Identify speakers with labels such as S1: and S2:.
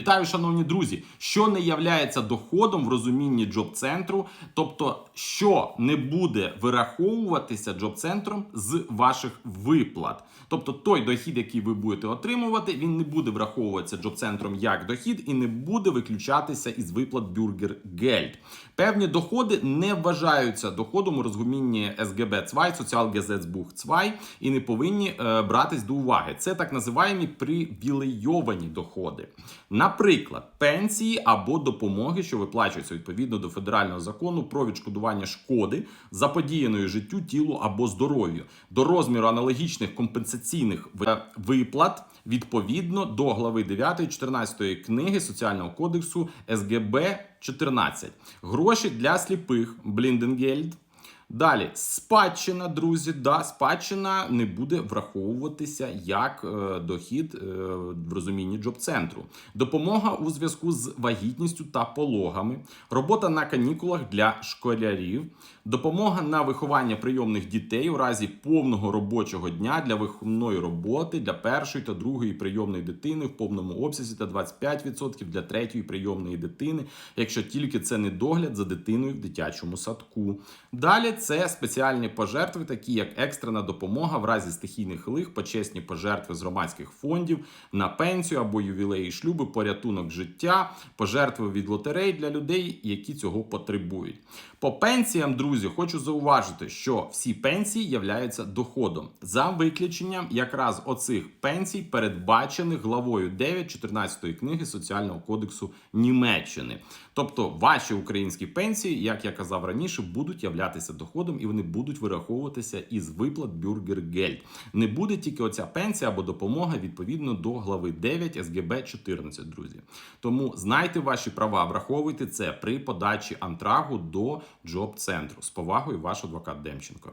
S1: Вітаю, шановні друзі, що не являється доходом в розумінні джоб-центру, тобто, що не буде вираховуватися джоб-центром з ваших виплат. Тобто той дохід, який ви будете отримувати, він не буде враховуватися джоб-центром як дохід і не буде виключатися із виплат бюргер гельд. Певні доходи не вважаються доходом у розумінні СГБ ЦВАЙ, Соціалгезецбух ЦВАЙ і не повинні е, братись до уваги. Це так називаємо привілейовані доходи. Наприклад, пенсії або допомоги, що виплачуються відповідно до федерального закону про відшкодування шкоди заподіяної життю, тілу або здоров'ю до розміру аналогічних компенсаційних ви- виплат відповідно до глави 9 14 книги Соціального кодексу СГБ 14. Гроші для сліпих Блінденгельд. Далі, спадщина, друзі, да, спадщина не буде враховуватися як е, дохід е, в розумінні джоб-центру. Допомога у зв'язку з вагітністю та пологами, робота на канікулах для школярів, допомога на виховання прийомних дітей у разі повного робочого дня для виховної роботи для першої та другої прийомної дитини в повному обсязі та 25% для третьої прийомної дитини, якщо тільки це не догляд за дитиною в дитячому садку. Далі це спеціальні пожертви, такі як екстрена допомога в разі стихійних лих, почесні пожертви з громадських фондів на пенсію або ювілеї шлюби, порятунок життя, пожертви від лотерей для людей, які цього потребують. По пенсіям, друзі, хочу зауважити, що всі пенсії являються доходом за виключенням якраз оцих пенсій, передбачених главою 9 14 книги Соціального кодексу Німеччини. Тобто ваші українські пенсії, як я казав раніше, будуть являтися доходом і вони будуть вираховуватися із виплат Бюргергельд. Не буде тільки оця пенсія або допомога відповідно до глави 9 СГБ 14, друзі. Тому знайте ваші права, враховуйте це при подачі антрагу до джоб центру. З повагою, ваш адвокат Демченко.